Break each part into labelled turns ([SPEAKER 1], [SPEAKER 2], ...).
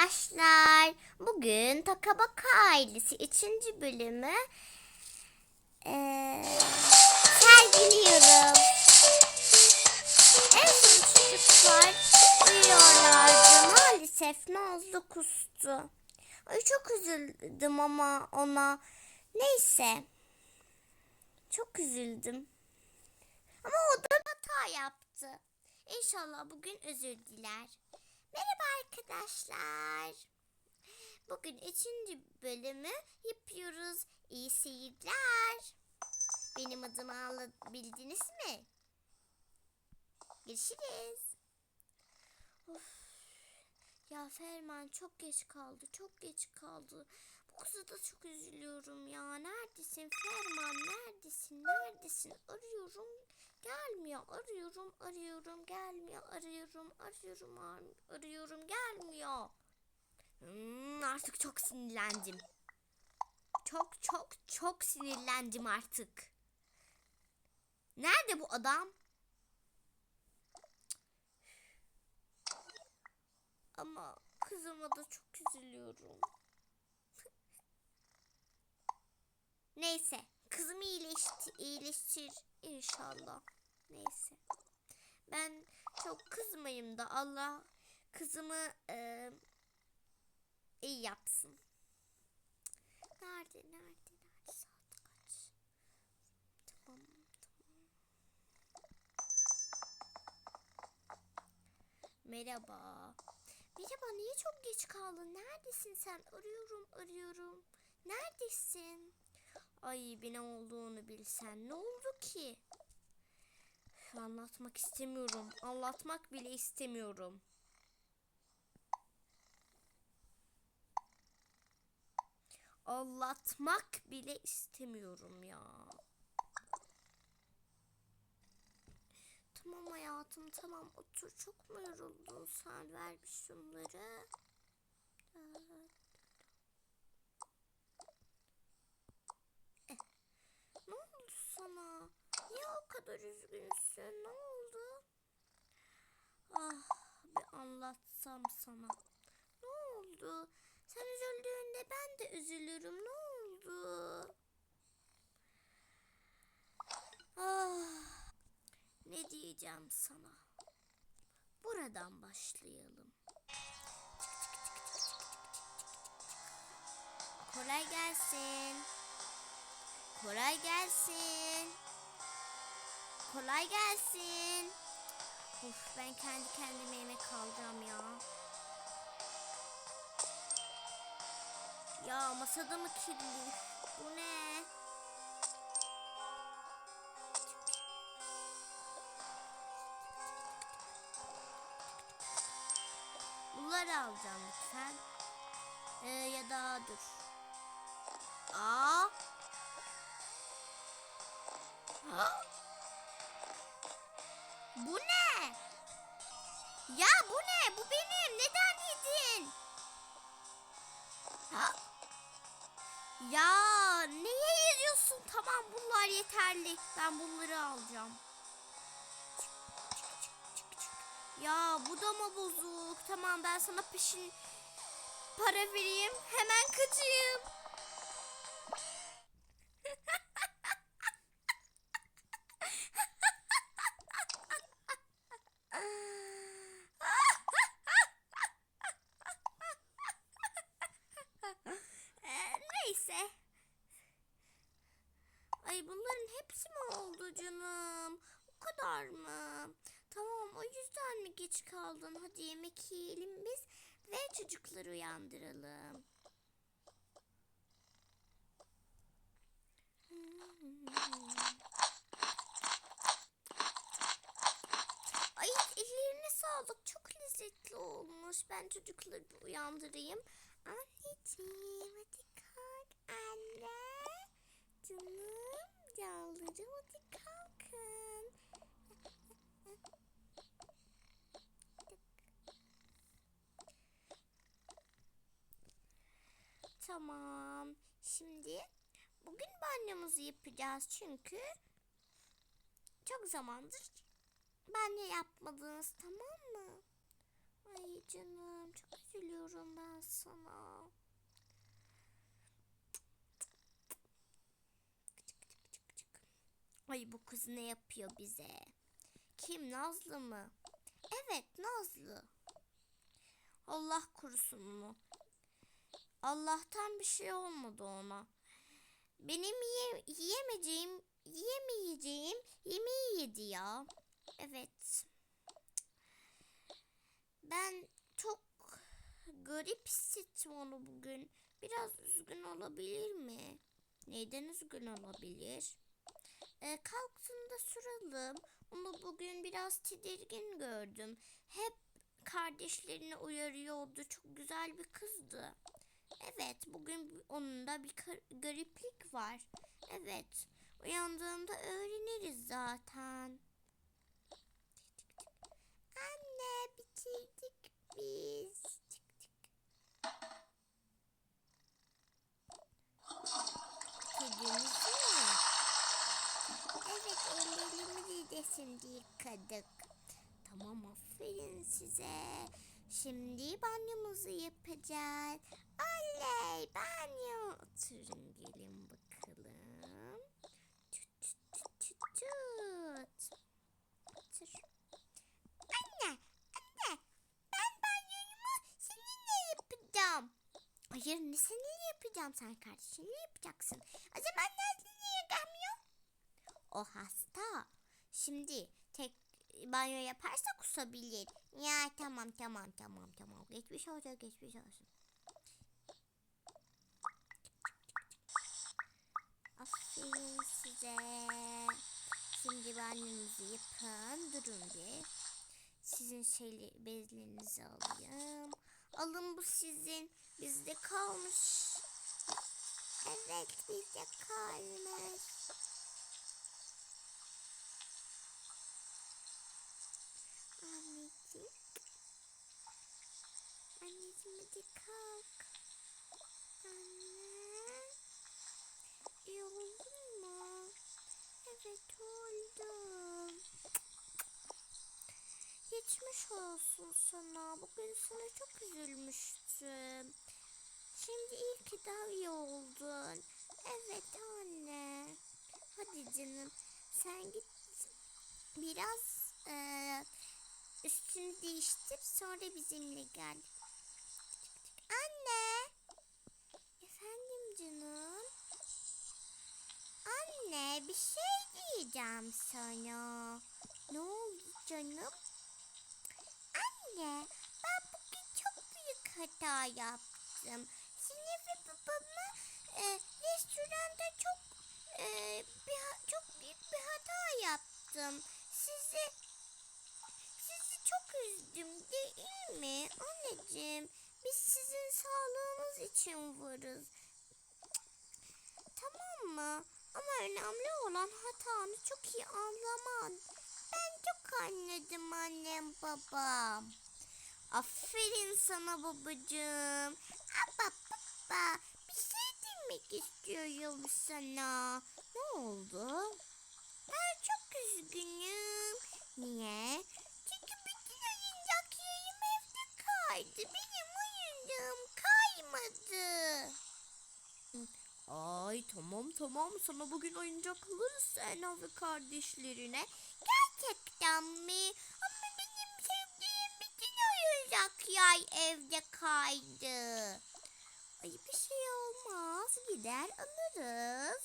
[SPEAKER 1] arkadaşlar. Bugün Takabaka ailesi 3. bölümü eee sergiliyorum. En son çocuklar uyuyorlardı. Maalesef Nazlı kustu. Ay çok üzüldüm ama ona. Neyse. Çok üzüldüm. Ama o da hata yaptı. İnşallah bugün özür diler. Merhaba arkadaşlar. Bugün üçüncü bölümü yapıyoruz. İyi seyirler. Benim adımı alabildiniz mi? Görüşürüz. Of. Ya Ferman çok geç kaldı. Çok geç kaldı. Bu kıza da çok üzülüyorum ya. Neredesin Ferman? Neredesin? Neredesin? Arıyorum. Gelmiyor. Arıyorum. Arıyorum. Gelmiyor. Arıyorum. Arıyorum. ar- Arıyorum. Gelmiyor. Hmm, artık çok sinirlendim. Çok çok çok sinirlendim artık. Nerede bu adam? Ama kızıma da çok üzülüyorum. Neyse, kızım iyileşti, iyileştir inşallah. Neyse. Ben çok kızmayayım da Allah kızımı e, iyi yapsın. Nerede, nerede, nerede saat kaç? Tamam, tamam. Merhaba. Merhaba, niye çok geç kaldın? Neredesin sen? Arıyorum, arıyorum. Neredesin? Ay bir ne olduğunu bilsen. Ne oldu ki? Anlatmak istemiyorum. Anlatmak bile istemiyorum. Anlatmak bile istemiyorum ya. Tamam hayatım tamam otur çok mu yoruldun sen ver bir şunları. Evet. Eh, Ne oldu sana? Niye o kadar üzgünsün? Ne oldu? Ah bir anlatsam sana. Ne oldu? Sen üzüldüğünde ben de üzülürüm. Ne oldu? Ah ne diyeceğim sana? Buradan başlayalım. Kolay gelsin. Kolay gelsin. Kolay gelsin. Of ben kendi kendime yemek alacağım ya. Ya masada mı kirli? Bu ne? Bunları alacağım lütfen. Ee, ya da dur. Aa. Ha? Bu ne? Ya bu ne? Bu benim. Neden yedin? Ha? Ya neye yediyorsun? Tamam bunlar yeterli. Ben bunları alacağım. Ya bu da mı bozuk? Tamam ben sana peşin para vereyim. Hemen kaçayım. Ee, neyse. Ay bunların hepsi mi oldu canım? O kadar mı? Tamam o yüzden mi geç kaldın? Hadi yemek yiyelim biz ve çocukları uyandıralım. Ay ellerine sağlık. Çok lezzetli olmuş. Ben çocukları uyandırayım. Anneciğim hadi kalk anne. Canım yavrucuğum hadi kalkın. Tamam. Şimdi bugün banyomuzu yapacağız çünkü çok zamandır banyo yapmadınız tamam mı? Ay canım çok üzülüyorum ben sana. Ay bu kız ne yapıyor bize? Kim Nazlı mı? Evet Nazlı. Allah korusun mu? Allah'tan bir şey olmadı ona. Benim yiye yiyemeyeceğim, yiyemeyeceğim yemeği yedi ya. Evet. Ben çok garip hissettim onu bugün. Biraz üzgün olabilir mi? Neyden üzgün olabilir? Ee, kalktığında soralım. Onu bugün biraz tedirgin gördüm. Hep kardeşlerini uyarıyordu. Çok güzel bir kızdı. Evet, bugün onun da bir gariplik var. Evet, uyandığında öğreniriz zaten. Anne, bitirdik biz. Kedimiz mi? Evet, ellerimizi de şimdi yıkadık. Tamam, aferin size. Şimdi banyomuzu yapacağız. Oley, banyo. Oturun gelin bakalım. Tut tut tut tut tut. Otur. Anne, anne. Ben banyomu seninle yapacağım. Hayır, ne seninle yapacağım? Sen kardeşinle yapacaksın. O zaman Nazlı niye? O hasta. Şimdi banyo yaparsa kusabilir. Ya tamam tamam tamam tamam. Geçmiş olsun geçmiş olsun. Aferin size. Şimdi banyonuzu yapın. Durun bir. Sizin şeyli bezlerinizi alayım. Alın bu sizin. Bizde kalmış. Evet bizde kalmış. Anneciğim. Anneciğim hadi kalk. Anne. İyi oldun mu? Evet oldum. Geçmiş olsun sana. Bugün sana çok üzülmüştüm. Şimdi iyi ki daha iyi oldun. Evet anne. Hadi canım. Sen git biraz eee üstünü değiştir sonra bizimle gel. Anne. Efendim canım. Anne bir şey diyeceğim sana. Ne oldu canım? Anne ben bugün çok büyük hata yaptım. Seni ve babamı e, restoranda çok e, bir, çok büyük bir hata yaptım. Sizi sizi çok üzdüm değil mi anneciğim? Biz sizin sağlığınız için varız. Tamam mı? Ama önemli olan hatanı çok iyi anlaman. Ben çok anladım annem babam. Aferin sana babacığım. Aba baba bir şey demek istiyorum sana. Ne oldu? Ben çok üzgünüm.
[SPEAKER 2] Tamam sana bugün oyuncak alırız Sena ve kardeşlerine.
[SPEAKER 1] Gerçekten mi? Ama benim sevdiğim bütün oyuncaklar evde kaydı.
[SPEAKER 2] Ay bir şey olmaz gider alırız.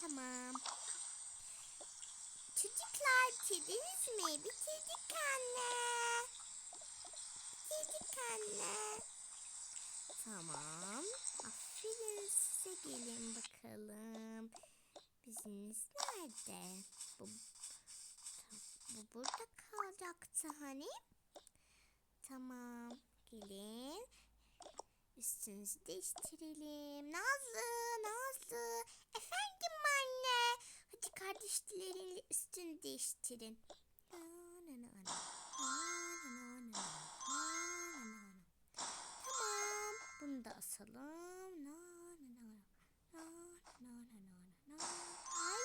[SPEAKER 1] Tamam. Çocuklar mi? Bitirdik anne. Bitirdik anne.
[SPEAKER 2] Tamam.
[SPEAKER 1] Aferin size gelin bakalım. Biziniz nerede? Bu, bu burada kalacaktı hani. Tamam. Gelin. Üstünüzü değiştirelim. Nazlı, Nazlı. Efendim anne. Hadi kardeşlerinle üstünü değiştirin. Şunu da asalım. Na na na. Na na na na na. Ay.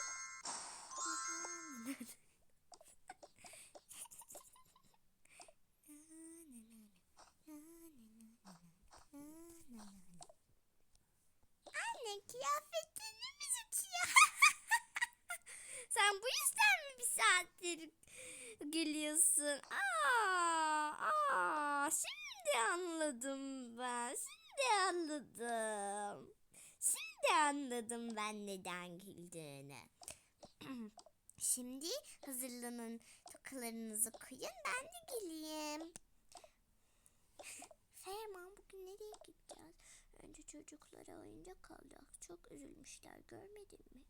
[SPEAKER 1] Na na na. Anne kıyafetini mi tutuyor? Sen
[SPEAKER 2] bu yüzden mi bir saattir gülüyorsun? Aa. Anladım. Şimdi anladım ben neden güldüğünü. Şimdi hazırlanın. Tokalarınızı koyun ben de geleyim. Ferman bugün nereye gideceğiz? Önce çocuklara oyuncak alacak. Çok üzülmüşler görmedin mi?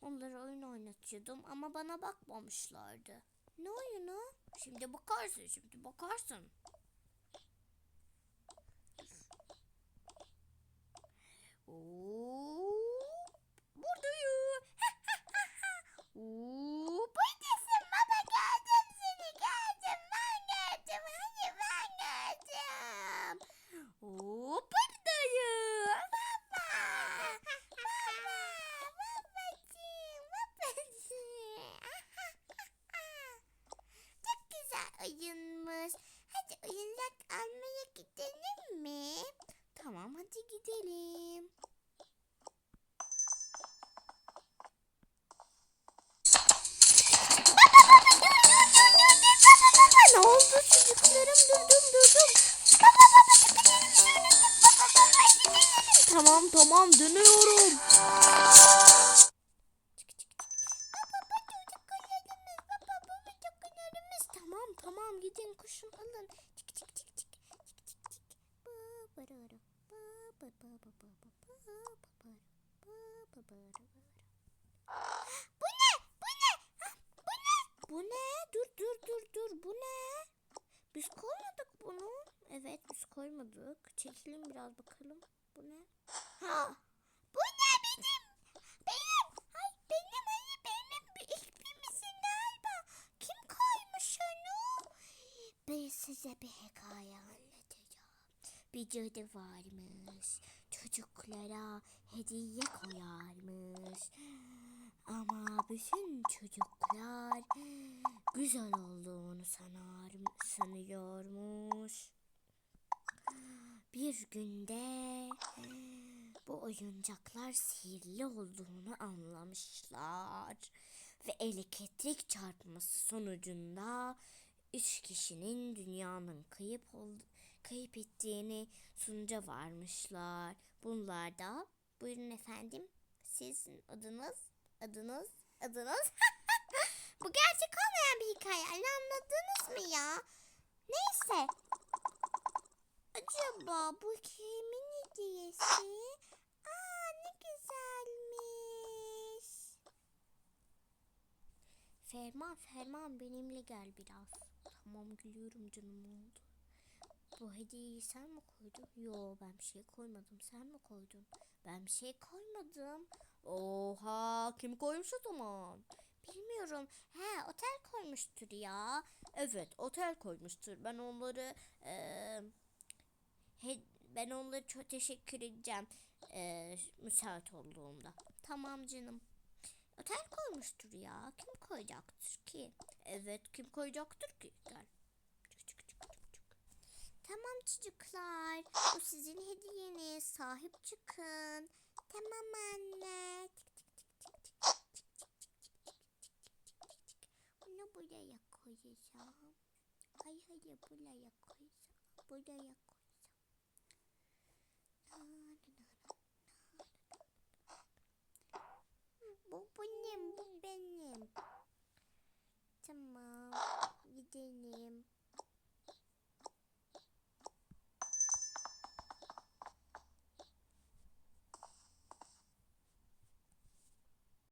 [SPEAKER 2] Onlara oyun oynatıyordum ama bana bakmamışlardı. Ne oyunu? Şimdi bakarsın, şimdi bakarsın. 哦。Tamam dönüyorum. Tamam tamam gidin kuşun alın. Bu ne? Bu ne? Bu ne? Dur dur dur dur. Bu ne? Biz koymadık bunu. Evet biz koymadık. Çekelim biraz bakalım. Bu ne? Ha. Bu ne benim? Benim. Ay benim ay benim. Bir iklimizin galiba. Kim koymuş onu? Ben size bir hikaye anlatacağım. Bir cadı varmış. Çocuklara hediye koyarmış. Ama bütün çocuklar güzel olduğunu sanar, sanıyormuş. Bir günde oyuncaklar sihirli olduğunu anlamışlar. Ve elektrik çarpması sonucunda üç kişinin dünyanın kayıp ol kayıp ettiğini sonuca varmışlar. Bunlar da buyurun efendim sizin adınız adınız adınız bu gerçek olmayan bir hikaye anladınız mı ya? Neyse. Acaba bu kimin hediyesi? Aa ne güzelmiş. Ferman Ferman benimle gel biraz. Tamam gülüyorum canım oldu. Bu hediyeyi sen mi koydun? Yo ben bir şey koymadım. Sen mi koydun? Ben bir şey koymadım. Oha kim koymuş o zaman? Bilmiyorum. He otel koymuştur ya. Evet otel koymuştur. Ben onları he- ben onları çok teşekkür edeceğim. eee, müsait olduğumda. Tamam canım. Otel koymuştur ya. Kim koyacaktır ki? Evet kim koyacaktır ki? Gel. Çık, çık, çık, çık, çık. Tamam çocuklar. Bu sizin hediyeniz. Sahip çıkın. Tamam anne. Bunu buraya koyacağım. Ay hayır buraya koyacağım. Buraya koyacağım. Aa, Tamam. Gidelim.